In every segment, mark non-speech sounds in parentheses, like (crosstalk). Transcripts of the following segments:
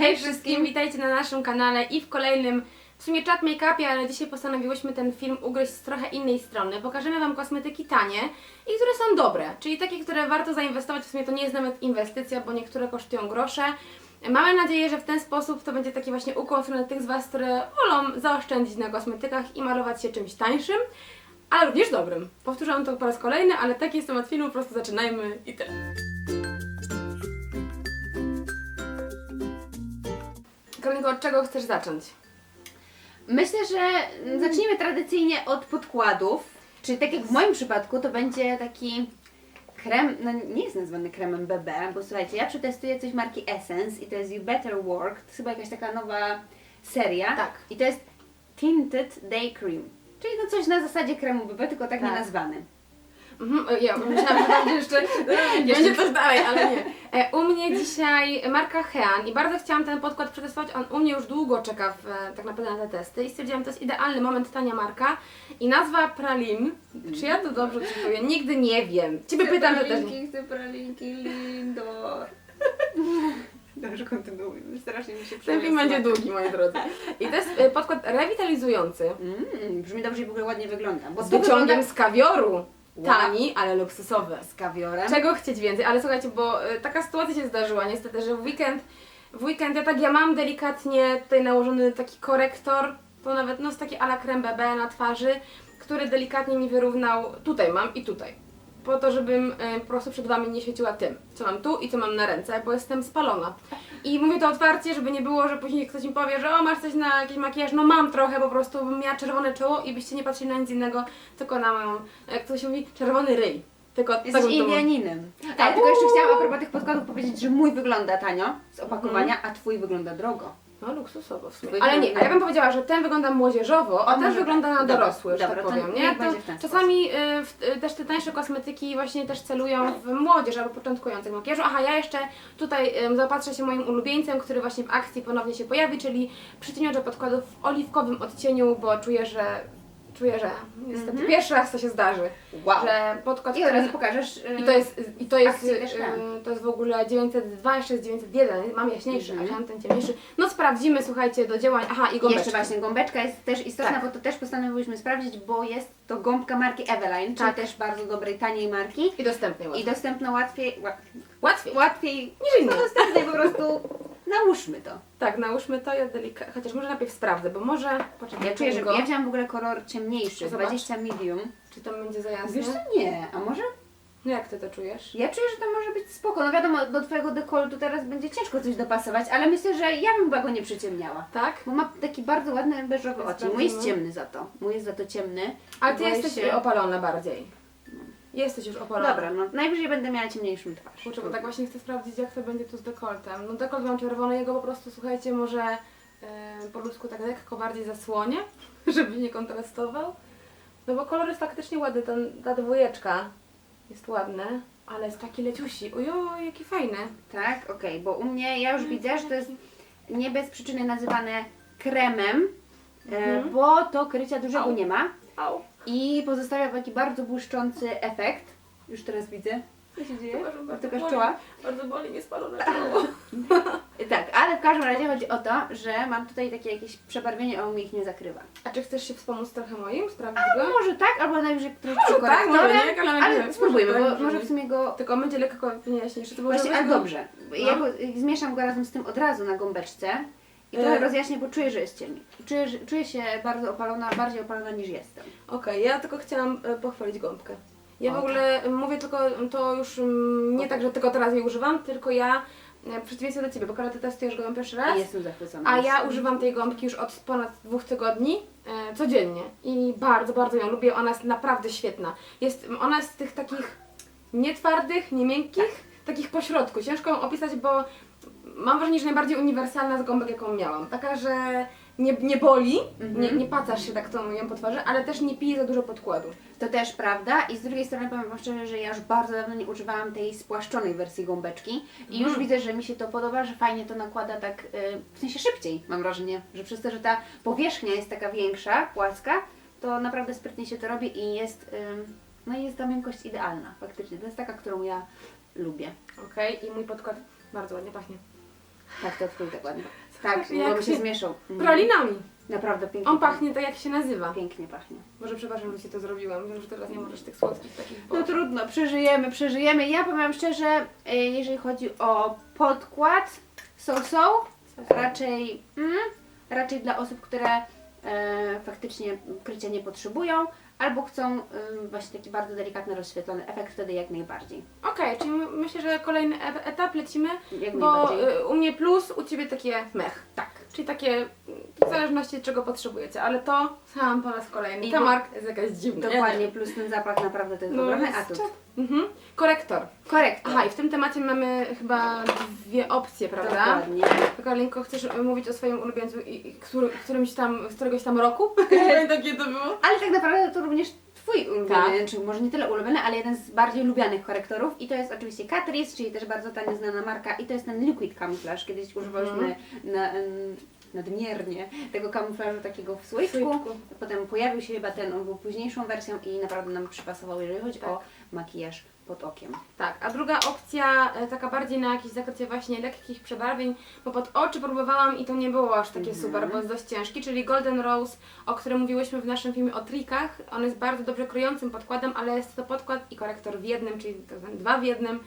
Hej wszystkim, witajcie na naszym kanale i w kolejnym, w sumie chat make-upie, ale dzisiaj postanowiłyśmy ten film ugryźć z trochę innej strony. Pokażemy Wam kosmetyki tanie i które są dobre, czyli takie, które warto zainwestować. W sumie to nie jest nawet inwestycja, bo niektóre kosztują grosze. Mamy nadzieję, że w ten sposób to będzie taki właśnie ukłon w stronę tych z Was, które wolą zaoszczędzić na kosmetykach i malować się czymś tańszym, ale również dobrym. Powtórzę to po raz kolejny, ale taki jest temat filmu, po prostu zaczynajmy i tyle. Karolinko, od czego chcesz zacząć? Myślę, że zacznijmy tradycyjnie od podkładów. Czyli tak jak w moim przypadku, to będzie taki krem, no nie jest nazwany kremem BB, bo słuchajcie, ja przetestuję coś marki Essence i to jest You Better Work, to jest chyba jakaś taka nowa seria. Tak. I to jest Tinted Day Cream. Czyli no coś na zasadzie kremu BB, tylko tak, nie Tak. nazwany. Mhm, ja myślałam, że będzie jeszcze, będzie coś dalej, ale nie. (laughs) E, U mnie dzisiaj marka Hean i bardzo chciałam ten podkład przetestować. On u mnie już długo czeka w, e, tak naprawdę na te testy i stwierdziłam, że to jest idealny moment, tania marka. I nazwa Pralim, czy ja to dobrze czytuję? Nigdy nie wiem. Ciebie pytam, że też nie. chcę pralinki, Lindor. (laughs) Dobrze, kontynuujmy. Strasznie mi się Ten film będzie długi, moi drodzy. I to jest e, podkład rewitalizujący. Mm, brzmi dobrze i w ogóle ładnie wygląda. Bo Z wyciągiem wygląda z kawioru. Tani, ale luksusowy. z kawiorem. Czego chcieć więcej? Ale słuchajcie, bo y, taka sytuacja się zdarzyła niestety, że w weekend, w weekend ja tak ja mam delikatnie tutaj nałożony taki korektor, to nawet no z taki ala creme BB na twarzy, który delikatnie mi wyrównał, tutaj mam i tutaj. Po to, żebym y, po prostu przed Wami nie świeciła tym, co mam tu i co mam na ręce, bo jestem spalona. I mówię to otwarcie, żeby nie było, że później ktoś mi powie, że o masz coś na jakiś makijaż, no mam trochę, po prostu bym miała czerwone czoło i byście nie patrzyli na nic innego, tylko na moją, jak to się mówi, czerwony ryj. Tylko tak Jesteś bym to Indianinem. Tak. Ale tylko jeszcze chciałam a propos tych podkładów powiedzieć, że mój wygląda tanio z opakowania, a twój wygląda drogo. No luksusowo w sumie. Ale nie, a ja bym powiedziała, że ten wygląda młodzieżowo, a ten wygląda tak. na Dobra, dorosły, że dobra, tak powiem, nie? czasami y, w, y, też te tańsze kosmetyki właśnie też celują w młodzież albo początkujących makijażu. Aha, ja jeszcze tutaj y, zaopatrzę się moim ulubieńcem, który właśnie w akcji ponownie się pojawi, czyli przycieniacze podkładów w oliwkowym odcieniu, bo czuję, że czuję, że niestety pierwszy raz to się zdarzy, Mhm. Wow. że podkład, I który razu pokażesz. y, i to jest, i to jest, też tak. y, to jest w ogóle 902, jeszcze jest 901, mam jaśniejszy, Mhm. a wziąłem ten ciemniejszy. No sprawdzimy, słuchajcie, do działań, aha i gąbeczki. jeszcze właśnie gąbeczka jest też istotna, Tak. bo to też postanowiłyśmy sprawdzić, bo jest to gąbka marki Eveline, Tak. czyli też bardzo dobrej, taniej marki. I dostępny I łatwiej. dostępna łatwiej, ła- Łatwiej. łatwiej Niż inne. dostępnej po prostu nałóżmy to. Tak, nałóżmy to, ja delikatnie, chociaż może najpierw sprawdzę, bo może, poczekaj, Ja czuję, że ja wziąłam w ogóle kolor ciemniejszy, Zobacz. 20 medium. czy to będzie za jasne? Wiesz co, nie, a może? No jak ty to czujesz? Ja czuję, że to może być spoko. No wiadomo, do twojego dekoltu teraz będzie ciężko coś dopasować, ale myślę, że ja bym chyba go nie przyciemniała. Tak? Bo ma taki bardzo ładny beżowy odcień. Mój jest ciemny za to. Mój jest za to ciemny. Ale ty Boję jesteś się- opalona bardziej. Jesteś już opalona. Dobra, no najwyżej będę miała ciemniejszą twarz. Kurczę, bo tak właśnie chcę sprawdzić, jak to będzie tu z dekoltem. No dekolt mam czerwony, jego po prostu, słuchajcie, może e, po ludzku tak lekko bardziej zasłonię, (laughs) żeby nie kontrastował. No bo kolor jest faktycznie ładny, ten, ta dwójeczka jest ładny, ale jest taki leciusi. Ojoj, jaki fajny. Tak, okej, bo u mnie ja już widzę, że to jest nie bez przyczyny nazywane kremem, e, Mhm. bo to krycia dużego Au. nie ma Au. I pozostawia taki bardzo błyszczący efekt. Już teraz widzę. Co się dzieje? Boli. czuła. Bardzo boli mnie spalone (laughs) czoło. Tak, ale w każdym razie chodzi o to, że mam tutaj takie jakieś przebarwienie, a u mnie ich nie zakrywa. A czy chcesz się wspomóc trochę moim? Sprawdzić go? Może tak, albo najwyżej któryś tak, korektorem, może nie, ale ale najpierw. spróbujmy, Może bo tak może w sumie go... Tylko będzie lekko jaśniejszy. To Właśnie, może a go- dobrze. Ja No. go y, zmieszam go razem z tym od razu na gąbeczce i E. trochę rozjaśnię, bo czuję, że jest ciemniej. Czuję, że, czuję się bardzo opalona, bardziej opalona niż jestem. Okej, ja tylko chciałam e, pochwalić gąbkę. Ja O, w ogóle m, mówię tylko to już mm, nie tak, że tylko teraz jej używam, tylko ja e, w przeciwieństwie do Ciebie, bo Karola, Ty testujesz go pierwszy raz, jestem zachwycona. a ja używam tej gąbki już od ponad dwóch tygodni e, codziennie i bardzo, bardzo ją lubię. Ona jest naprawdę świetna. Jest, ona jest z tych takich nie twardych, nie miękkich, takich pośrodku. Ciężko ją opisać, bo mam wrażenie, że najbardziej uniwersalna z gąbek, jaką miałam. Taka, że nie, nie boli, Mhm. nie, nie pacasz się tak tą ją po twarzy, ale też nie pije za dużo podkładu. To też prawda i z drugiej strony powiem Wam szczerze, że ja już bardzo dawno nie używałam tej spłaszczonej wersji gąbeczki i już Mhm. widzę, że mi się to podoba, że fajnie to nakłada tak, y, w sensie szybciej mam wrażenie, że przez to, że ta powierzchnia jest taka większa, płaska, to naprawdę sprytnie się to robi i jest, y, no i jest ta miękkość idealna faktycznie. To jest taka, którą ja lubię. Okej, i mój podkład bardzo ładnie pachnie. Tak, to twój dokładnie. Tak, Jak bo by się się- zmieszał. Mhm. Pralinami. Naprawdę pięknie. On pachnie tak jak się nazywa. Pięknie pachnie. Może przepraszam, że ci to zrobiłam. Wiem, że teraz nie możesz tych słodkich takich No trudno, przeżyjemy, przeżyjemy. Ja powiem szczerze, y, jeżeli chodzi o podkład, so so, raczej, mm, raczej dla osób, które e, faktycznie krycia nie potrzebują, albo chcą właśnie taki bardzo delikatny, rozświetlony efekt, wtedy jak najbardziej. Okej, czyli my- myślę, że kolejny e- etap lecimy, Jak bo najbardziej. y, u mnie plus, u ciebie takie mech. Tak. Czyli takie w zależności czego potrzebujecie, ale to sam po raz kolejny. I Ta bo- marka jest jakaś dziwna. Dokładnie, plus ten zapach naprawdę to jest No, ogromny jest atut. czad- Mhm. Korektor. Korektor. Aha, i w tym temacie mamy chyba dwie opcje, prawda? Dokładnie. Karolinko, chcesz mówić o swoim ulubieńcu i, i który, którymś tam, z któregoś tam roku? (laughs) (laughs) Takie to było? Ale tak naprawdę to również Twój ulubiony, Tak. czy może nie tyle ulubiony, ale jeden z bardziej lubianych korektorów i to jest oczywiście Catrice, czyli też bardzo tanie znana marka i to jest ten Liquid Camouflage. Kiedyś używałyśmy Mhm. na, nadmiernie tego kamuflażu takiego w słoiczku. słoiczku. Potem pojawił się chyba ten, on był późniejszą wersją i naprawdę nam przypasował, jeżeli chodzi Tak. o makijaż pod okiem. Tak, a druga opcja, e, taka bardziej na jakieś zakrycie właśnie lekkich przebarwień, bo pod oczy próbowałam i to nie było aż takie Mhm. super, bo jest dość ciężki, czyli Golden Rose, o którym mówiłyśmy w naszym filmie o trikach. On jest bardzo dobrze kryjącym podkładem, ale jest to podkład i korektor w jednym, czyli zwany dwa w jednym.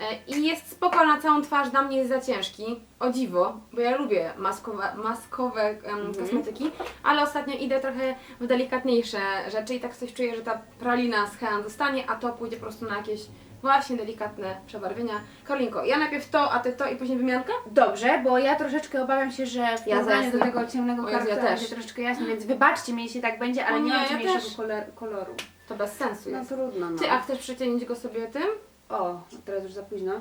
E, I jest spoko na całą twarz, dla mnie jest za ciężki, o dziwo, bo ja lubię maskowe, maskowe em, Mhm. kosmetyki, ale ostatnio idę trochę w delikatniejsze rzeczy i tak coś czuję, że ta pralina z Hean zostanie, a to pójdzie po prostu na jakieś właśnie delikatne przebarwienia. Karolinko, ja najpierw to, a ty to i później wymianka? Dobrze, bo ja troszeczkę obawiam się, że w Ja porównaniu do tego ciemnego Jezu, ja też. będzie troszeczkę jasno, więc wybaczcie mi, jeśli tak będzie, ale O nie, nie, mam ja ciemniejszego kolor, koloru. To bez sensu No jest. trudno, no. Ty, a chcesz przecienić go sobie tym? O, teraz już za późno.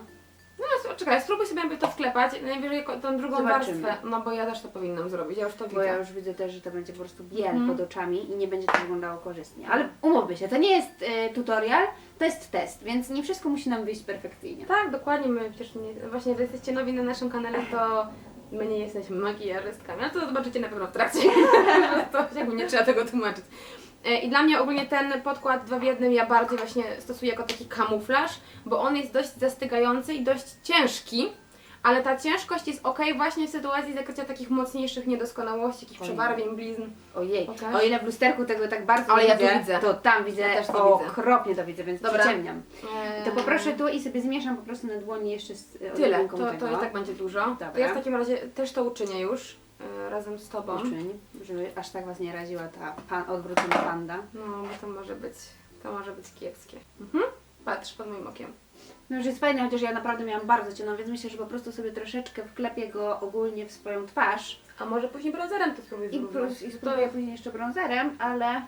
No czekaj, spróbuj sobie jakby to wklepać, najwyżej ko- tą drugą Zobaczymy. warstwę, no bo ja też to powinnam zrobić, ja już to Bo widzę. ja już widzę też, że to będzie po prostu biel Mhm. pod oczami i nie będzie to wyglądało korzystnie. Ale umówmy się, to nie jest e, tutorial, to jest test, więc nie wszystko musi nam wyjść perfekcyjnie. Tak, dokładnie, my przecież nie, właśnie jak jesteście nowi na naszym kanale, to my nie jesteśmy makijażystkami, a to zobaczycie na pewno w trakcie, (laughs) to jakby nie trzeba tego tłumaczyć. E, I dla mnie ogólnie ten podkład dwa w jednym ja bardziej właśnie stosuję jako taki kamuflaż, bo on jest dość zastygający i dość ciężki, ale ta ciężkość jest ok właśnie w sytuacji zakrycia takich mocniejszych niedoskonałości, jakichś przebarwień, blizn. Ojej, Pokaż. o ile w lusterku tego tak bardzo Ale ja widzę, widzę. to tam widzę, Ja też to widzę. okropnie to widzę, więc Dobra. przyciemniam. E, To poproszę tu i sobie zmieszam po prostu na dłoni jeszcze z e, Tyle, to, to i tak będzie dużo. To Dobra. ja w takim razie też to uczynię już razem z Tobą. Uczyń, żeby aż tak was nie raziła ta pan, odwrócona panda. No, bo to może być, to może być kiepskie. Mhm. Patrz pod moim okiem. No już jest fajne, chociaż ja naprawdę miałam bardzo ciemną, więc myślę, że po prostu sobie troszeczkę wklepię go ogólnie w swoją twarz A może później bronzerem to spróbuj i, wyrównać. plus, i spróbuję później jeszcze brązerem, ale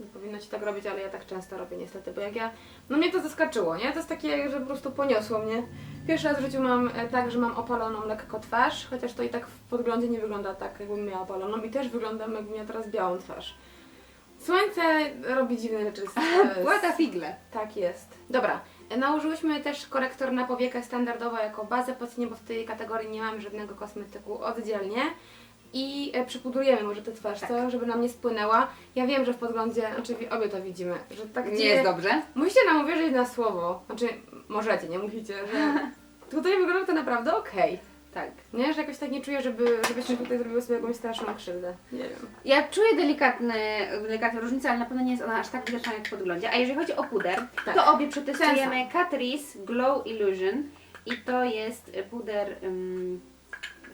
nie powinno Ci tak robić, ale ja tak często robię niestety, bo jak ja... No mnie to zaskoczyło, nie? To jest takie, że po prostu poniosło mnie. Pierwszy raz w życiu mam e, tak, że mam opaloną lekko twarz, chociaż to i tak w podglądzie nie wygląda tak, jakbym miała opaloną i też wyglądam, jakbym miała teraz białą twarz. Słońce robi dziwne rzeczy płata figle. Tak jest. Dobra. e, Nałożyłyśmy też korektor na powiekę standardowo jako bazę pod bo w tej kategorii nie mamy żadnego kosmetyku oddzielnie. I e, przypudrujemy może tę twarz, Tak. co? Żeby nam nie spłynęła. Ja wiem, że w podglądzie, znaczy wi- obie to widzimy, że tak Nie jest dobrze. Musicie nam uwierzyć na słowo. Znaczy, możecie, nie musicie, że (laughs) tutaj wygląda to naprawdę okej. Tak. Nie, że jakoś tak nie czuję, żeby, żebyśmy tutaj zrobiły sobie jakąś straszną krzywdę. Nie wiem. Ja czuję delikatny, delikatną różnicę, ale na pewno nie jest ona aż tak widoczna jak w podglądzie. A jeżeli chodzi o puder, Tak. to obie przetestujemy Catrice Glow Illusion i to jest puder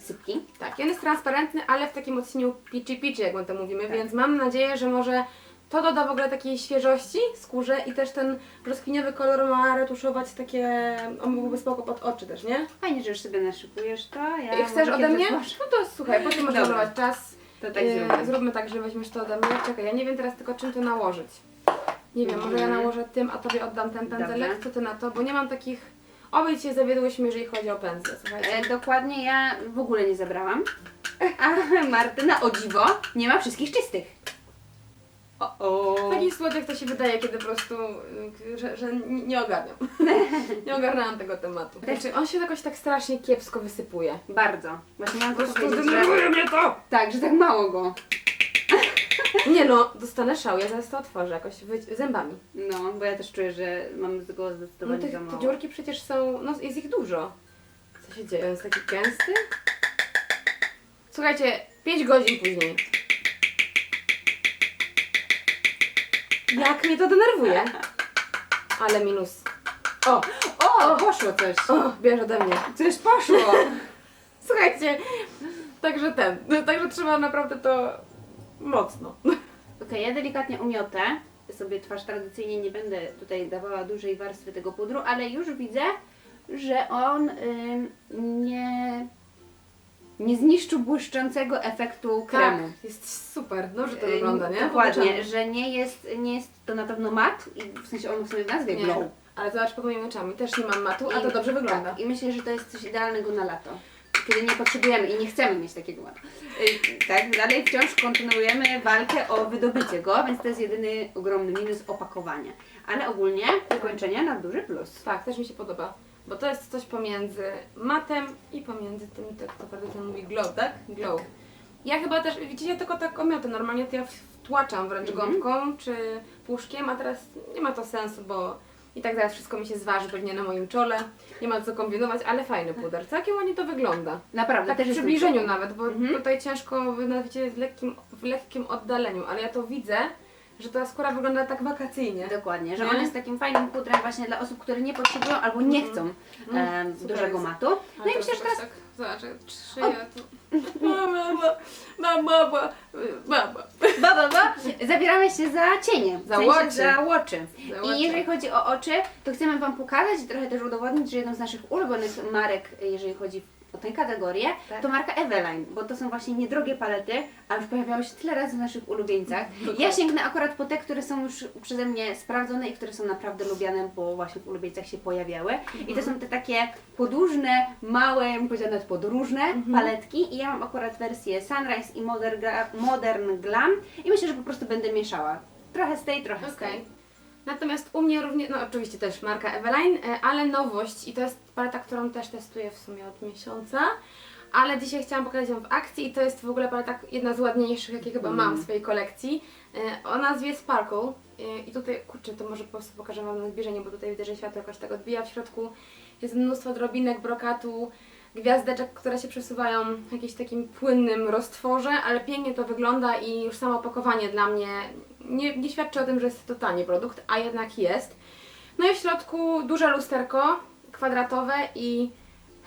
sypki. Tak, on jest transparentny, ale w takim odcieniu peachy peachy, jak my to mówimy, Tak. więc mam nadzieję, że może to doda w ogóle takiej świeżości skórze i też ten brzoskwiniowy kolor ma retuszować takie, on byłby spoko pod oczy też, nie? Fajnie, że już sobie naszykujesz to. Ja I chcesz ode mnie? No to słuchaj, (laughs) potem możesz Dobra. malować czas. To tak Yy, zróbmy. tak, że weźmiesz to ode mnie. Czekaj, ja nie wiem teraz tylko czym to nałożyć. Nie wiem, może ja Mhm. nałożę tym, a tobie oddam ten pędzelek, co ty na to, bo nie mam takich... Obie się zawiodłyśmy, jeżeli chodzi o pędzle, słuchajcie. E, dokładnie ja w ogóle nie zabrałam. A (laughs) Martyna o dziwo nie ma wszystkich czystych. O, o. Taki słodek to się wydaje, kiedy po prostu, y, że, że nie nie ogarniam. (laughs) nie ogarnęłam tego tematu. Znaczy, on się jakoś tak strasznie kiepsko wysypuje. Bardzo. Właśnie miałam Po to prostu powiedzieć, że... mnie to! Tak, że tak mało go. Nie no, dostanę szał, ja zaraz to otworzę jakoś wy- zębami. No, bo ja też czuję, że mam tego No zdecydowanie te, za te mało. dziurki przecież są, no jest ich dużo. Co się dzieje? On jest taki gęsty? Słuchajcie, 5 godzin później. Jak mnie to denerwuje. Ale minus. O, O, poszło coś. o, bierz ode mnie. Coś poszło. (laughs) Słuchajcie, także ten, no, także trzeba naprawdę to mocno. Okej, ja delikatnie umiotę sobie twarz tradycyjnie, nie będę tutaj dawała dużej warstwy tego pudru, ale już widzę, że on ym, nie, nie zniszczył błyszczącego efektu kremu. Tak, jest super, dobrze to Ym, wygląda, nie? Dokładnie, że nie jest, nie jest to na pewno mat, i w sensie on w sobie w nazwie Nie. glow. Ale zobacz pod moimi oczami, też nie mam matu, a to I- dobrze wygląda. Tak, I myślę, że to jest coś idealnego na lato. Kiedy nie potrzebujemy i nie chcemy mieć takiego matu. Y, Tak, dalej wciąż kontynuujemy walkę o wydobycie go, więc to jest jedyny ogromny minus opakowania. Ale ogólnie wykończenie na duży plus. Tak, też mi się podoba. Bo to jest coś pomiędzy matem i pomiędzy tym, tak naprawdę to mówi glow, tak? Glow. Ja chyba też, widzicie, ja tylko tak omiotę. Normalnie to ja wtłaczam wręcz Mhm. gąbką czy puszkiem, a teraz nie ma to sensu, bo i tak zaraz wszystko mi się zważy pewnie na moim czole. Nie ma co kombinować, ale fajny puder. Całkiem ładnie to wygląda. Naprawdę, Tak też w przybliżeniu nawet, bo Mhm. tutaj ciężko, nawet w lekkim, w lekkim oddaleniu, ale ja to widzę, że ta skóra wygląda tak wakacyjnie. Dokładnie, że Nie? on jest takim fajnym pudrem właśnie dla osób, które nie potrzebują albo nie chcą Mhm. em, Super dużego jest. matu. No i myślę, że teraz tak, zobacz, szyja tu. Mama, mama, mama, mama. Ba, ba, ba. Zabieramy się za cienie, Za łoczy. za łoczy. Za łoczy. I jeżeli chodzi o oczy, to chcemy Wam pokazać i trochę też udowodnić, że jedną z naszych ulubionych marek, jeżeli chodzi o tę kategorię, Tak. to marka Eveline, bo to są właśnie niedrogie palety, a już pojawiały się tyle razy w naszych ulubieńcach. Dokładnie. Ja sięgnę akurat po te, które są już przeze mnie sprawdzone i które są naprawdę lubiane, bo właśnie w ulubieńcach się pojawiały. I to są te takie podłużne, małe, ja bym powiedziała nawet podróżne paletki i ja mam akurat wersję Sunrise i Modern, Gra- Modern Glam i myślę, że po prostu będę mieszała. Trochę z tej, trochę z Okej. Natomiast u mnie również, no oczywiście też marka Eveline, e, ale nowość i to jest paleta, którą też testuję w sumie od miesiąca. Ale dzisiaj chciałam pokazać ją w akcji i to jest w ogóle paleta jedna z ładniejszych, jakie chyba mam w swojej kolekcji. E, O nazwie Sparkle. E, I tutaj, kurczę, to może po prostu pokażę Wam na zbliżenie, bo tutaj widzę, że światło jakoś tak odbija. W środku jest mnóstwo drobinek, brokatu, gwiazdeczek, które się przesuwają w jakimś takim płynnym roztworze, ale pięknie to wygląda i już samo opakowanie dla mnie nie, nie świadczy o tym, że jest to tani produkt, a jednak jest. No i w środku duże lusterko kwadratowe i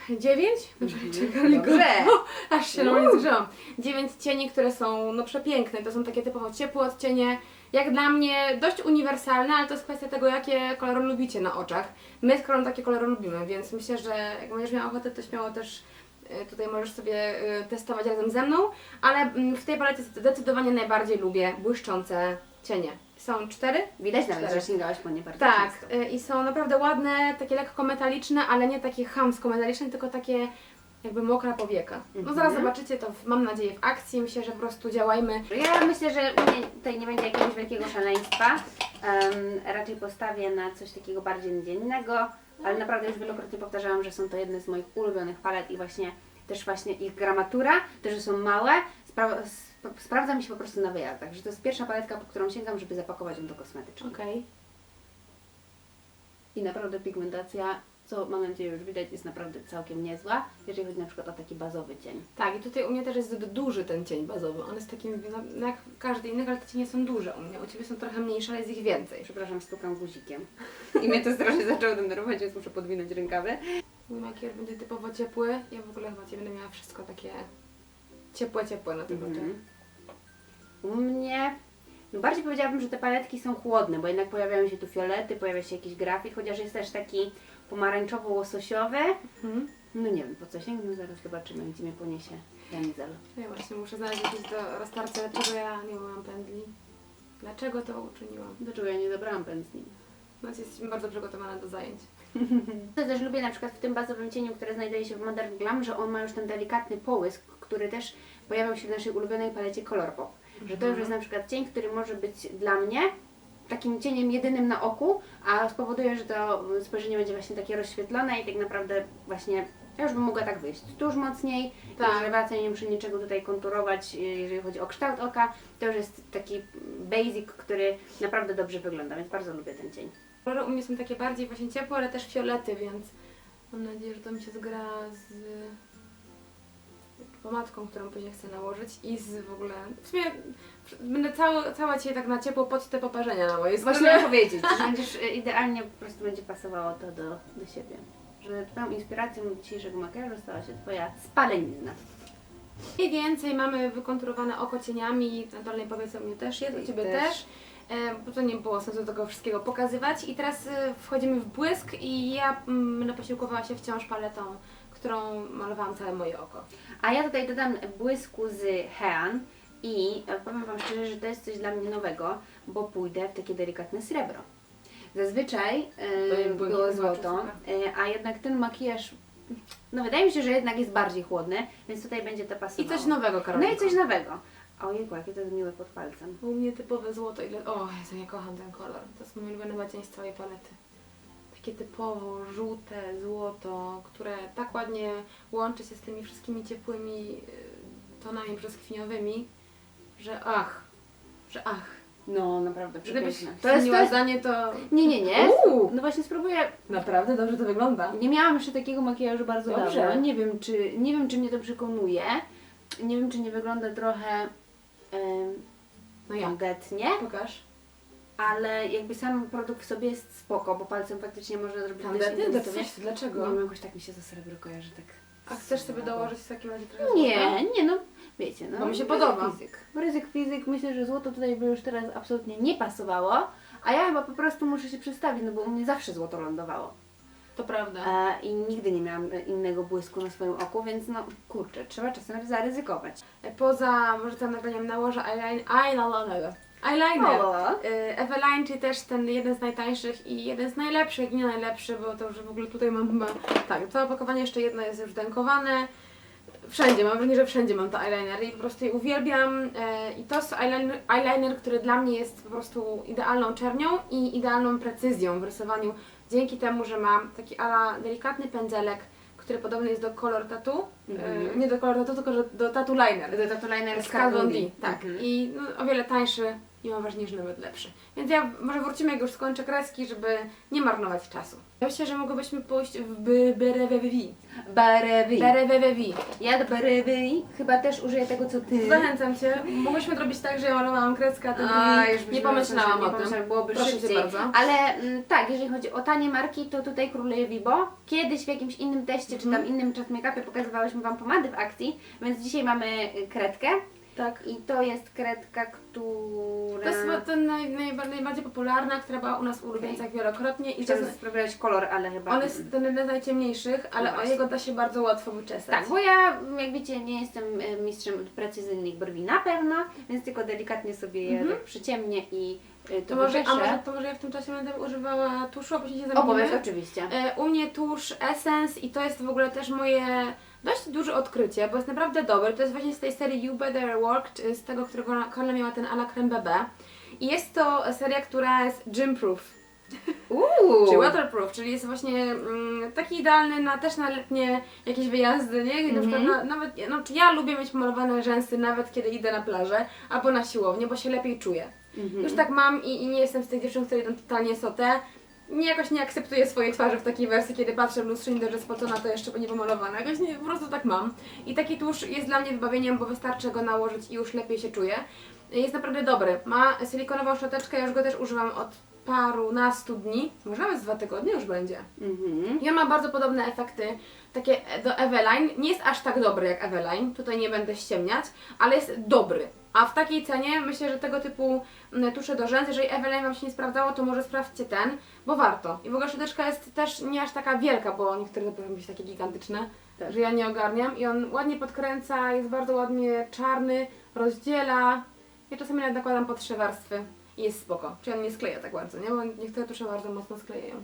dziewięć? Dobrze, czekaj, (laughs) Dobrze. Aż się normalnie zgrzałam. Dziewięć cieni, które są no przepiękne. To są takie typowo ciepłe odcienie. Jak dla mnie dość uniwersalne, ale to jest kwestia tego, jakie kolory lubicie na oczach. My z kolorem takie kolory lubimy, więc myślę, że jak będziesz miała ochotę, to śmiało też y, tutaj możesz sobie y, testować razem ze mną. Ale mm, w tej palecie zdecydowanie najbardziej lubię błyszczące cienie. Są cztery? Widać nawet, że sięgałaś po nie bardzo Tak, często. y, i są naprawdę ładne, takie lekko metaliczne, ale nie takie chamsko metaliczne, tylko takie jakby mokra powieka. No Mhm. zaraz zobaczycie to, w, mam nadzieję, w akcji. Myślę, że po prostu działajmy. Ja myślę, że u mnie tutaj nie będzie jakiegoś wielkiego szaleństwa. Em, raczej postawię na coś takiego bardziej dziennego, ale naprawdę już wielokrotnie powtarzałam, że są to jedne z moich ulubionych palet i właśnie też właśnie ich gramatura, to, że są małe, spra- sp- sprawdza mi się po prostu na wyjazdach, że to jest pierwsza paletka, po którą sięgam, żeby zapakować ją do kosmetyczki. Okej. I naprawdę pigmentacja, co mam nadzieję już widać, jest naprawdę całkiem niezła, jeżeli chodzi na przykład o taki bazowy cień. Tak, i tutaj u mnie też jest duży ten cień bazowy. On jest takim, no, no jak każdy inny, ale te cienie są duże u mnie. U Ciebie są trochę mniejsze, ale jest ich więcej. Przepraszam, stukam guzikiem. (laughs) I mnie to strasznie zaczęło denerwować, więc muszę podwinąć rękawy. Mój makijaż będzie typowo ciepły. Ja w ogóle chyba Cię będę miała wszystko takie ciepłe, ciepłe na oczach. Mhm. U mnie no bardziej powiedziałabym, że te paletki są chłodne, bo jednak pojawiają się tu fiolety, pojawia się jakiś grafit, chociaż jest też taki pomarańczowo-łososiowy. Mhm. No nie wiem po co sięgnę, zaraz zobaczymy, gdzie mnie poniesie Danizel. Ja właśnie muszę znaleźć jakieś do roztarcia, dlaczego ja nie mam pędzli. Dlaczego to uczyniłam? Dlaczego ja nie zabrałam pędzli? No, jesteśmy bardzo przygotowane do zajęć. (laughs) To też lubię na przykład w tym bazowym cieniu, który znajduje się w Modern Glam, że on ma już ten delikatny połysk, który też pojawiał się w naszej ulubionej palecie Color Pop. Że to już jest na przykład cień, który może być dla mnie takim cieniem jedynym na oku, a spowoduje, że to spojrzenie będzie właśnie takie rozświetlone i tak naprawdę właśnie ja już bym mogła tak wyjść. Tuż mocniej, Tak. nie muszę niczego tutaj konturować, jeżeli chodzi o kształt oka. To już jest taki basic, który naprawdę dobrze wygląda, więc bardzo lubię ten cień. Kolory u mnie są takie bardziej właśnie ciepłe, ale też fiolety, więc Mam nadzieję, że to mi się zgra z pomadką, którą później chcę nałożyć i z w ogóle... W sumie będę cały, cała dzisiaj tak na ciepło pod te poparzenia na mojej Właśnie miałam powiedzieć, że (laughs) będziesz y, idealnie po prostu będzie pasowało to do, do siebie. Że tą inspiracją dzisiejszego makijażu stała się Twoja spalenizna. I więcej mamy wykonturowane oko cieniami na dolnej powiece u mnie też jest, u I Ciebie też. też. E, bo to nie było sensu tego wszystkiego pokazywać. I teraz e, wchodzimy w błysk i ja mm, będę posiłkowała się wciąż paletą, którą malowałam całe moje oko. A ja tutaj dodam błysku z Hean i powiem Wam szczerze, że to jest coś dla mnie nowego, bo pójdę w takie delikatne srebro. Zazwyczaj nie było złoto, e, a jednak ten makijaż, no wydaje mi się, że jednak jest bardziej chłodny, więc tutaj będzie to I pasowało. coś nowego, Karolina. No i coś nowego. Ojejku, jakie to jest miłe pod palcem. U mnie typowe złoto. Ile... O Jezu, ja kocham ten kolor. To jest mój ulubiony macień z całej palety. Takie typowo żółte złoto, które tak ładnie łączy się z tymi wszystkimi ciepłymi y, tonami brzoskwiniowymi, że ach, że ach. No, naprawdę przepiękne. to jest, to zdanie, to... Nie, nie, nie. Uuu. No właśnie spróbuję. Naprawdę dobrze to wygląda. Nie miałam jeszcze takiego makijażu bardzo Dobrze. dawno. Nie wiem, czy, nie wiem, czy mnie to przekonuje. Nie wiem, czy nie wygląda trochę um, No tandetnie, Pokaż. Ale jakby sam produkt w sobie jest spoko, bo palcem faktycznie można zrobić intensywnie. coś, dlaczego? Nie wiem, jakoś tak mi się to srebro kojarzy, tak. A chcesz sobie dołożyć w takim razie trochę Nie, złota? nie no, wiecie, no. Bo mi się podoba. Fizyk. Ryzyk fizyk, myślę, że złoto tutaj by już teraz absolutnie nie pasowało, a ja chyba po prostu muszę się przestawić, no bo u mnie zawsze złoto lądowało. To prawda. E, I nigdy nie miałam e, innego błysku na swoim oku, więc no kurczę, trzeba czasem zaryzykować. Poza może tam nagraniem nałożę eyeliner, eyeliner, eyeliner. Y, Eveline, czyli też ten jeden z najtańszych i jeden z najlepszych, nie najlepszy, bo to już w ogóle tutaj mam chyba, tak, to opakowanie jeszcze jedno jest już denkowane. Wszędzie, mam wrażenie, że wszędzie mam te eyelinery i po prostu je uwielbiam. E, I to jest eyeliner, eyeliner, który dla mnie jest po prostu idealną czernią i idealną precyzją w rysowaniu. Dzięki temu, że mam taki ala delikatny pędzelek, który podobny jest do Color Tattoo. Mhm. E, nie do Color Tattoo, tylko że do Tattoo Liner. Do tatuliner Z Calvin D, tak. Mhm. I no, o wiele tańszy i mam wrażenie, że nawet lepszy. Więc ja może wrócimy, jak już skończę kreski, żeby nie marnować czasu. Ja myślę, że mogłybyśmy pójść w BRWW. Barewi. BRWW. Ja do barewi chyba też użyję tego, co ty. Zachęcam Cię. Mogłyśmy zrobić tak, że ja malowałam kreskę, a Ty A, już nie byśmy pomyślałam nie o tym. pomyślałam, byłoby Proszę Cię szybciej. bardzo. Ale mm, tak, jeżeli chodzi o tanie marki, to tutaj króluje Vibo. Kiedyś w jakimś innym teście, czy tam Mhm. innym chat make-upie pokazywałyśmy Wam pomady w akcji, więc dzisiaj mamy y, kredkę. Tak. I to jest kredka, która... To jest chyba naj, najba- najbardziej popularna, która była u nas w ulubieńcach wielokrotnie i Chciałam jest, sprawdzać kolor, ale chyba... on jest ten jeden z najciemniejszych, ale No o jego da się bardzo łatwo wyczesać. Tak, bo ja, jak wiecie, nie jestem e, mistrzem od precyzyjnych brwi na pewno, więc tylko delikatnie sobie je tak przyciemnię i e, to, To może, a może, to może ja w tym czasie będę używała tuszu, a później się zamienimy? Opowiedz oczywiście. E, U mnie tusz Essence i to jest w ogóle też moje dość duże odkrycie, bo jest naprawdę dobry. To jest właśnie z tej serii You Better Work, z tego, którego Karla miała ten ala creme bebe. I jest to seria, która jest gym-proof, Uuu! czy waterproof, czyli jest właśnie mm, taki idealny na, też na letnie jakieś wyjazdy, nie? Na przykład na, nawet, no, ja lubię mieć pomalowane rzęsy nawet kiedy idę na plażę albo na siłownię, bo się lepiej czuję. Mhm. Już tak mam i, i nie jestem z tych dziewczyn, które idą totalnie sotę. Nie, jakoś nie akceptuję swojej twarzy w takiej wersji, kiedy patrzę w lustrze i widzę, że spocona to jeszcze nie pomalowana. Jakoś nie, po prostu tak mam. I taki tusz jest dla mnie wybawieniem, bo wystarczy go nałożyć i już lepiej się czuję. Jest naprawdę dobry. Ma silikonową szczoteczkę, ja już go też używam od paru nastu dni. Może nawet z dwa tygodnie już będzie. Mhm. I on ma bardzo podobne efekty, takie do Eveline. Nie jest aż tak dobry jak Eveline, tutaj nie będę ściemniać, ale jest dobry. A w takiej cenie myślę, że tego typu mm, tusze do rzęs, jeżeli Eveline Wam się nie sprawdzało, to może sprawdźcie ten, bo warto. I w ogóle szczoteczka jest też nie aż taka wielka, bo niektóre to powinny być takie gigantyczne, Tak. że ja nie ogarniam. I on ładnie podkręca, jest bardzo ładnie czarny, rozdziela. Ja czasami nawet nakładam po trzy warstwy i jest spoko. Czyli on nie skleja tak bardzo, nie? Bo niektóre tusze bardzo mocno sklejają.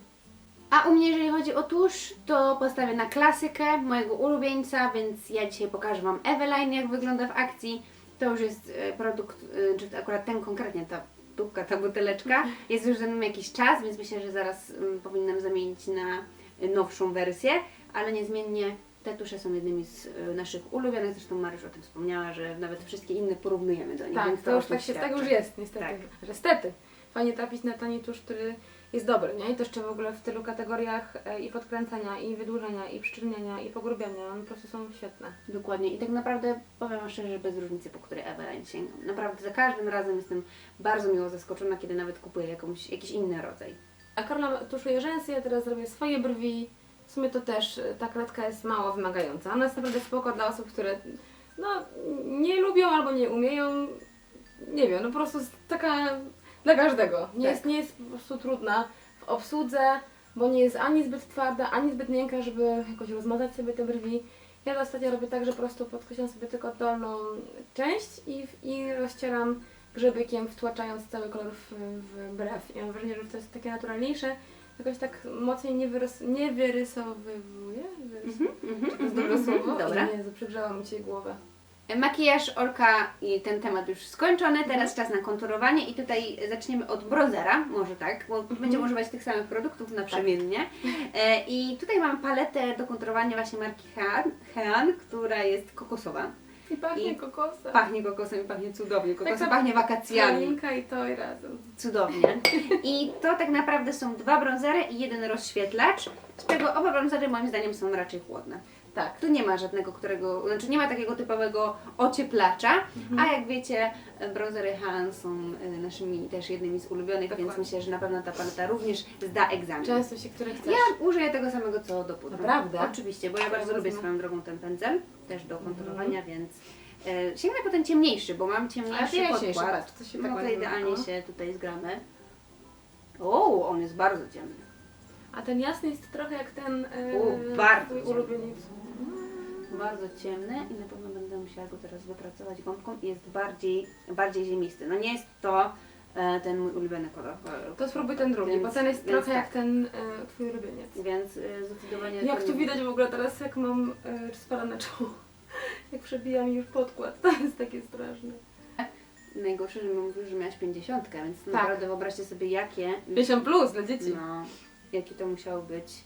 A u mnie, jeżeli chodzi o tusz, to postawię na klasykę mojego ulubieńca, więc ja dzisiaj pokażę Wam Eveline, jak wygląda w akcji. To już jest e, produkt, e, czy akurat ten konkretnie, ta tubka, ta buteleczka, (laughs) jest już ze mną jakiś czas, więc myślę, że zaraz mm, powinnam zamienić na e, nowszą wersję, ale niezmiennie te tusze są jednymi z e, naszych ulubionych, zresztą Marysz o tym wspomniała, że nawet wszystkie inne porównujemy do nich, Tak, więc to już o tym tak, się, tak świadczy. już jest, niestety. Tak. Niestety. Fajnie trafić na tani tusz, który jest dobry, nie? I to jeszcze w ogóle w tylu kategoriach e, i podkręcania, i wydłużenia, i przyczyniania, i pogrubiania, one po prostu są świetne. Dokładnie. I tak naprawdę powiem Wam szczerze, że bez różnicy, po której Eveline sięgam. Naprawdę za każdym razem jestem bardzo miło zaskoczona, kiedy nawet kupuję jakąś, jakiś inny rodzaj. A Karola tuszuje rzęsy, ja teraz zrobię swoje brwi. W sumie to też e, ta kredka jest mało wymagająca. Ona jest naprawdę spoko dla osób, które no, nie lubią albo nie umieją. Nie wiem, no po prostu jest taka dla każdego. Nie, Tak. jest, nie jest po prostu trudna w obsłudze, bo nie jest ani zbyt twarda, ani zbyt miękka, żeby jakoś rozmazać sobie te brwi. Ja ostatnio robię tak, że po prostu podkreślam sobie tylko dolną część i, i rozcieram grzebykiem, wtłaczając cały kolor w, w brew. I mam wrażenie, że to jest takie naturalniejsze, jakoś tak mocniej nie, wyrys, nie wyrysowywuje. Wyrys... Mhm, To jest dobre słowo? Dobra. Jezu, przygrzała mi się głowę. Makijaż, Olka i ten temat już skończony, teraz czas na konturowanie i tutaj zaczniemy od bronzera, może tak, bo będziemy używać tych samych produktów naprzemiennie. E, I tutaj mamy paletę do konturowania właśnie marki Hean, Hean która jest kokosowa. I pachnie I kokosem. Pachnie kokosem i pachnie cudownie, kokosem Taka pachnie wakacjami. Pralinka i to i razem. Cudownie. I to tak naprawdę są dwa bronzery i jeden rozświetlacz, z czego oba bronzery moim zdaniem są raczej chłodne. Tak. Tu nie ma żadnego, którego, znaczy nie ma takiego typowego ocieplacza, a jak wiecie, bronzery Han są e, naszymi też jednymi z ulubionych, więc Dokładnie. myślę, że na pewno ta paleta również zda egzamin. Często się, które chcesz. Ja użyję tego samego co do pudru. Naprawdę? Oczywiście, bo ja bardzo ja lubię swoją drogą ten pędzel, też do konturowania, więc e, sięgnę po ten ciemniejszy, bo mam ciemniejszy jaśniejszy, podkład. to się tak no ładnie idealnie się tutaj zgramy. O, on jest bardzo ciemny. A ten jasny jest trochę jak ten U, yy, bardzo twój ulubieniec. Bardzo ciemny i na pewno będę musiała go teraz wypracować gąbką i jest bardziej, bardziej ziemisty. No nie jest to e, ten mój ulubiony kolor. To spróbuj ten drugi, Więc- bo ten jest więc trochę tak. jak ten yy, twój ulubieniec. Więc e, zdecydowanie... Jak tu widać w ogóle teraz, jak mam yy, spalane czoło. (laughs) Jak przebija mi już podkład, to jest takie straszne. Najgorsze, że mi mówił, że miałaś 50, więc Tak. naprawdę wyobraźcie sobie jakie... 50 plus dla dzieci. No, jakie to musiało być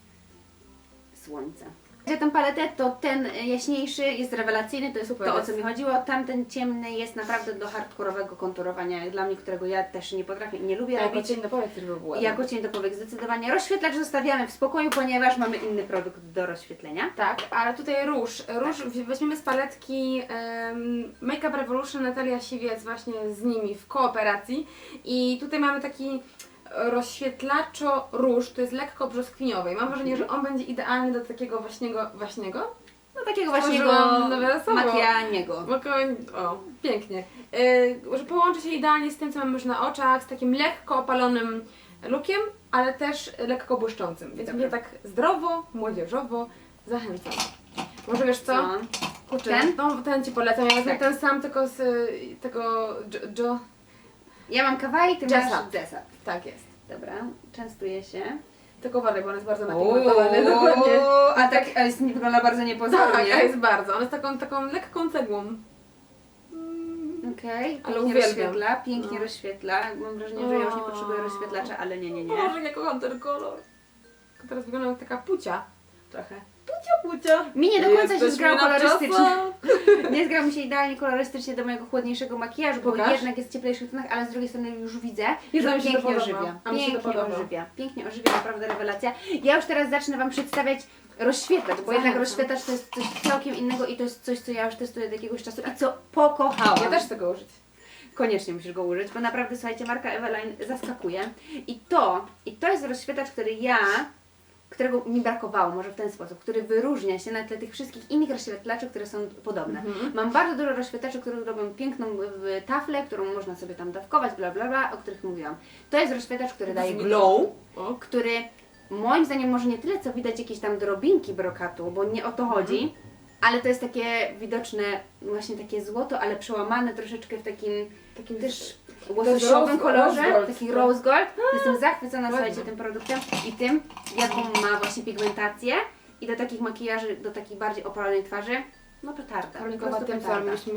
słońce. Za tą paletę to ten jaśniejszy jest rewelacyjny, to jest Super to o co mi chodziło. Tamten ciemny jest naprawdę do hardkorowego konturowania, dla mnie, którego ja też nie potrafię i nie lubię Jako robić. cień do powiek też by było. Jako cień do powiek zdecydowanie. Rozświetlacz zostawiamy w spokoju, ponieważ mamy inny produkt do rozświetlenia. Tak, ale tutaj róż. Róż w- weźmiemy z paletki um, Makeup Revolution Natalia Siwiec właśnie z nimi w kooperacji i tutaj mamy taki rozświetlaczo róż, to jest lekko brzoskwiniowy i mam wrażenie, że on będzie idealny do takiego waśniego, waśniego? No takiego właśnie makianiego. O, pięknie. Yy, że połączy się idealnie z tym, co mamy już na oczach, z takim lekko opalonym lookiem, ale też lekko błyszczącym. Więc Dobra. mnie tak zdrowo, młodzieżowo zachęcam. Może wiesz co? Co? Kurczę, Ten? No, ten ci polecam. Ja Tak. ten sam, tylko z tego Jo... jo Ja mam kawaii, ty Jessa. masz Jessa. tak jest. Dobra, częstuję się. Tylko uważaj, bo on jest bardzo napigmentowany, dokładnie. A tak a jest, nie wygląda bardzo Tak, niepozornie. a jest bardzo. On jest taką, taką lekką cegłą. Okej, Ale pięknie rozświetla, pięknie No. rozświetla. Mam wrażenie, że ja już nie potrzebuję rozświetlacza, ale nie, nie, nie. Boże, ja kocham ten kolor. Teraz wygląda jak taka pucia. Trochę. Pucia. Mi nie do końca się Jesteśmy zgrał na kolorystycznie. czasach. Nie zgrał mi się idealnie kolorystycznie do mojego chłodniejszego makijażu, bo Pokaż. jednak jest w cieplejszych tonach, ale z drugiej strony już widzę, Już że nam się to pięknie podoba. ożywia. A mi się to Pięknie podoba. ożywia. Pięknie ożywia, naprawdę rewelacja. Ja już teraz zacznę Wam przedstawiać rozświetlacz, bo jednak rozświetlacz to jest coś całkiem innego i to jest coś, co ja już testuję od jakiegoś czasu i co pokochałam. Ja też chcę go użyć. Koniecznie musisz go użyć, bo naprawdę, słuchajcie, marka Eveline zaskakuje. I to, i to jest rozświetlacz, który ja, którego mi brakowało, może w ten sposób, który wyróżnia się na tle tych wszystkich innych rozświetlaczy, które są podobne. Mhm. Mam bardzo dużo rozświetlaczy, które robią piękną y, taflę, którą można sobie tam dawkować, bla bla bla, o których mówiłam. To jest rozświetlacz, który daje Brzmi glow, O, który moim zdaniem może nie tyle co widać jakieś tam drobinki brokatu, bo nie o to chodzi, ale to jest takie widoczne, właśnie takie złoto, ale przełamane troszeczkę w takim takim też rose- łososiowym kolorze, rose gold, taki tak. rose gold. Jestem zachwycona, Ładnie. słuchajcie, tym produktem i tym, jaką ma właśnie pigmentację i do takich makijaży, do takiej bardziej opalonej twarzy, no petarda, po Karolikowa, prostu tym petarda. robiliśmy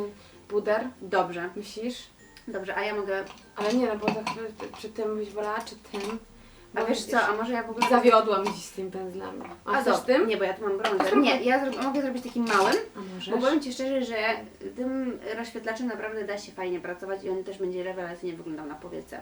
puder, Dobrze, myślisz? dobrze, a ja mogę, Ale nie no, bo tak, czy tym byś wolała, czy tym? A wiesz co, a może ja w ogóle... Zawiodłam dziś z tym pędzlami. A, A co, tym? Nie, bo ja tu mam bronzer. Nie, ja zro- mogę zrobić takim małym, A możesz? bo powiem Ci szczerze, że tym rozświetlaczem naprawdę da się fajnie pracować i on też będzie rewelacyjnie wyglądał na powiece.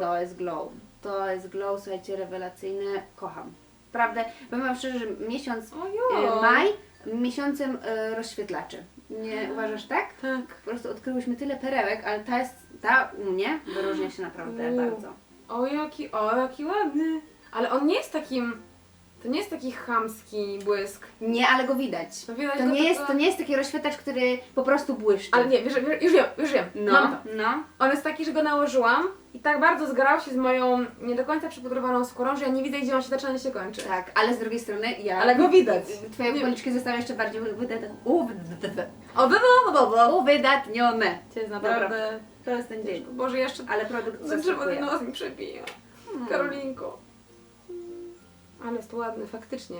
To jest glow. To jest glow, słuchajcie, rewelacyjne. Kocham. Prawda? Powiem Wam szczerze, że miesiąc e, maj miesiącem e, rozświetlaczy. Nie uważasz tak? Tak. Po prostu odkryłyśmy tyle perełek, ale ta jest, ta u mnie wyróżnia się naprawdę Uuu. bardzo. O jaki, o jaki ładny. Ale on nie jest takim, to nie jest taki chamski błysk. Nie, ale go widać. To widać To go nie, jest, to nie jest taki rozświetlacz, który po prostu błyszczy. Ale nie, wiesz, wiesz, już wiem, już wiem. No, Mam to. no. On jest taki, że go nałożyłam i tak bardzo zgrał się z moją nie do końca przypudrowaną skórą, że ja nie widzę, gdzie on się zaczyna i się kończy. Tak, ale z drugiej strony ja... Ale go widać. Twoje Nie- policzki zostały jeszcze bardziej wydatnione. O, bo, bo, bo, bo. Uwydatnione. Cię jest naprawdę... To jest ten dzień. Boże, jeszcze Ale produkt zaskakuje. nos mi przebija. Karolinko. Ale jest ładny, faktycznie.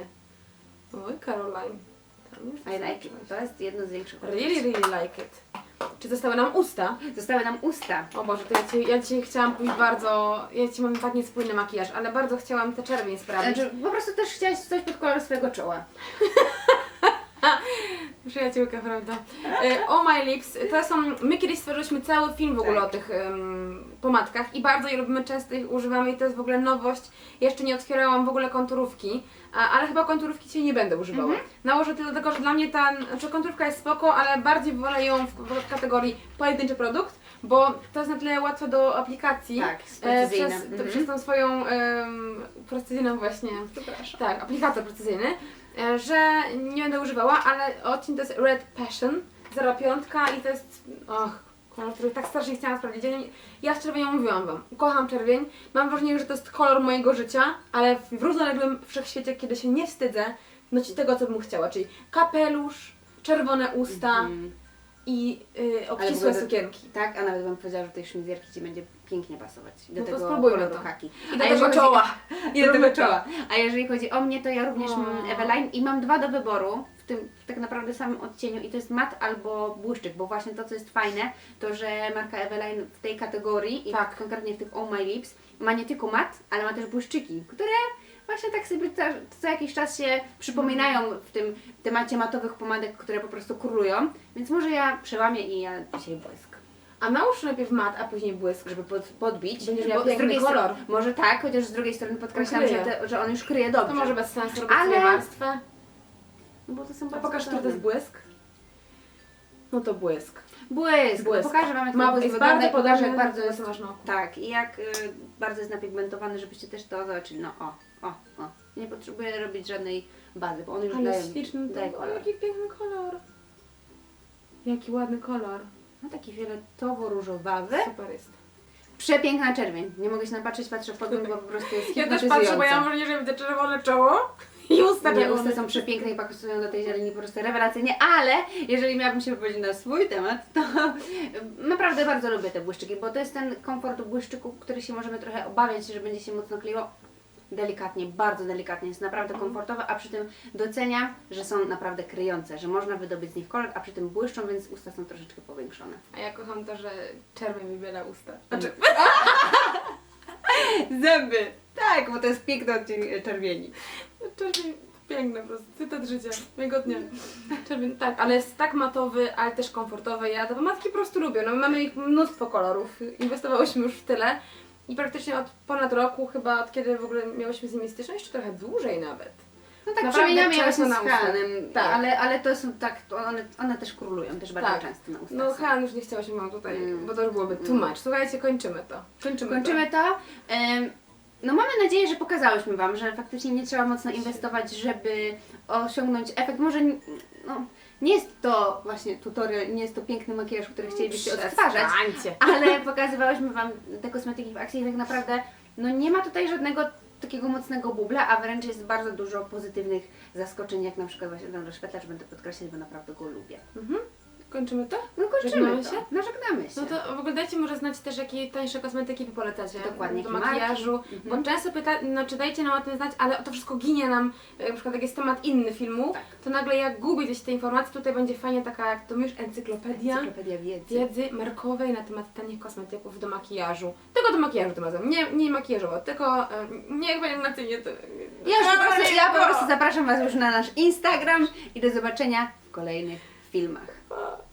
Oj, Caroline. Tam I like it. To jest jedno z większych Really, really like it. Czy zostały nam usta? Zostały nam usta. O Boże, to ja, ci, ja dzisiaj chciałam pójść bardzo... Ja ci mam tak niespójny makijaż, ale bardzo chciałam tę czerwień sprawdzić. Znaczy, po prostu też chciałaś coś pod kolor swojego czoła. (laughs) (laughs) Przyjaciółka, prawda? E, oh My Lips, to są, my kiedyś stworzyliśmy cały film w ogóle Tak. o tych em, pomadkach i bardzo je lubimy, często ich używamy i to jest w ogóle nowość. Jeszcze nie otwierałam w ogóle konturówki, a, ale chyba konturówki dzisiaj nie będę używała. Mhm. Nałożę tylko dlatego, że dla mnie ta, znaczy konturówka jest spoko, ale bardziej wolę ją w, w kategorii pojedynczy produkt, bo to jest na tyle łatwe do aplikacji. Tak, jest e, precyzyjne. przez, to, Mhm. przez tą swoją um, precyzyjną właśnie Przepraszam. tak, aplikator precyzyjny, że nie będę używała, ale odcień to jest Red Passion 05 i to jest, och, kolor, który tak strasznie chciałam sprawdzić. Ja, nie, ja mówiłam Wam, kocham czerwień, mam wrażenie, że to jest kolor mojego życia, ale w równoległym wszechświecie, kiedy się nie wstydzę, no ci tego, co bym chciała, czyli kapelusz, czerwone usta Mhm. i y, Ale obcisłe sukienki. Tak, a nawet bym powiedziała, że tej szmizjerki Ci będzie pięknie pasować. Do No to tego koloru to. haki. I do tego czoła. I do tego czoła. A jeżeli chodzi o mnie, to ja również mam O. Eveline i mam dwa do wyboru w tym tak naprawdę samym odcieniu i to jest mat albo błyszczyk, bo właśnie to co jest fajne, to że marka Eveline w tej kategorii i Tak. konkretnie w tych Oh My Lips ma nie tylko mat, ale ma też błyszczyki, które właśnie tak sobie co, co jakiś czas się przypominają w tym temacie matowych pomadek, które po prostu królują, więc może ja przełamię i ja dzisiaj błysk. A nałóż najpierw mat, a później błysk. Żeby pod, podbić. Będziesz miała piękny kolor. strony, może tak, chociaż z drugiej strony podkreślam, że, te, że on już kryje dobrze. To może bez sensu robić Ale- warstwę. No bo to są A pokaż, który to jest błysk. No to błysk. Błysk. Błysk. Pokażę Wam jak Ma, błysk jest wygląda bardzo i pokażę jak bardzo jest... oku. Tak, i jak y, bardzo jest napigmentowany, żebyście też to zobaczyli. No o, o, o. Nie potrzebuję robić żadnej bazy, bo on już Ale daje, śliczny daje o, kolor. jaki piękny kolor. Jaki ładny kolor. No taki fioletowo-różowawy. Super jest. Przepiękna czerwień. Nie mogę się napatrzeć, patrzę pod nim, bo po prostu jest Ja też patrzę, bo ja mam wrażenie, że widzę czerwone czoło i usta Nie, usta są przepiękne i pasują do tej zieleni po prostu rewelacyjnie, ale jeżeli miałabym się wypowiedzieć na swój temat, to (laughs) naprawdę bardzo lubię te błyszczyki, bo to jest ten komfort błyszczyków, który się możemy trochę obawiać, że będzie się mocno kleiło. Delikatnie, bardzo delikatnie, jest naprawdę komfortowe, a przy tym docenia, że są naprawdę kryjące, że można wydobyć z nich kolor, a przy tym błyszczą, więc usta są troszeczkę powiększone. A ja kocham to, że czerwień wybiela usta. Znaczy, (laughs) Zęby! Tak, bo to jest piękny odcień czerwieni. czerwień piękne po prostu. Cytat życia. Mojego dnia. (laughs) Czerwień, tak, ale jest tak matowy, ale też komfortowy. Ja te pomadki po prostu lubię. No, mamy ich mnóstwo kolorów. Inwestowałyśmy już w tyle. I praktycznie od ponad roku, chyba od kiedy w ogóle miałyśmy z nimi styczność, czy trochę dłużej nawet. No tak Naprawdę przemieniamy je często właśnie z na usta. Hanem, Tak. ale, ale to są tak, to one, one też królują, też bardzo Tak. często na ustach No są. Han już nie chciała się mam tutaj, Mm. bo to już byłoby too Mm. much. Słuchajcie, kończymy to. Kończymy, Kończymy to. Em, No mamy nadzieję, że pokazałyśmy Wam, że faktycznie nie trzeba mocno inwestować, żeby osiągnąć efekt. Może n- no, nie jest to właśnie tutorial, nie jest to piękny makijaż, który chcielibyście odtwarzać, Przestańcie. ale pokazywałyśmy Wam te kosmetyki w akcji i tak naprawdę no nie ma tutaj żadnego takiego mocnego bubla, a wręcz jest bardzo dużo pozytywnych zaskoczeń, jak na przykład właśnie ten rozświetlacz, będę podkreślać, bo naprawdę go lubię. Mhm. Kończymy to? No kończymy Żegnamy to. się? No żegnamy się. No to w ogóle dajcie może znać też, jakie tańsze kosmetyki wy polecacie Dokładnie, do jakie makijażu, marki. bo Mhm. często pyta, no czy dajcie nam o tym znać, ale to wszystko ginie nam, e, na przykład jak jest temat inny filmu, Tak. to nagle jak gubię gdzieś te informacje, tutaj będzie fajnie taka, jak to mówisz, encyklopedia Encyklopedia wiedzy. wiedzy markowej na temat tanich kosmetyków do makijażu. Tylko do makijażu tym razem, nie, nie makijażowo, tylko e, nie pielęgnacyjnie. To, Ja, już po prostu, ja po prostu zapraszam Was już na nasz Instagram i do zobaczenia w kolejnych filmach. fuck.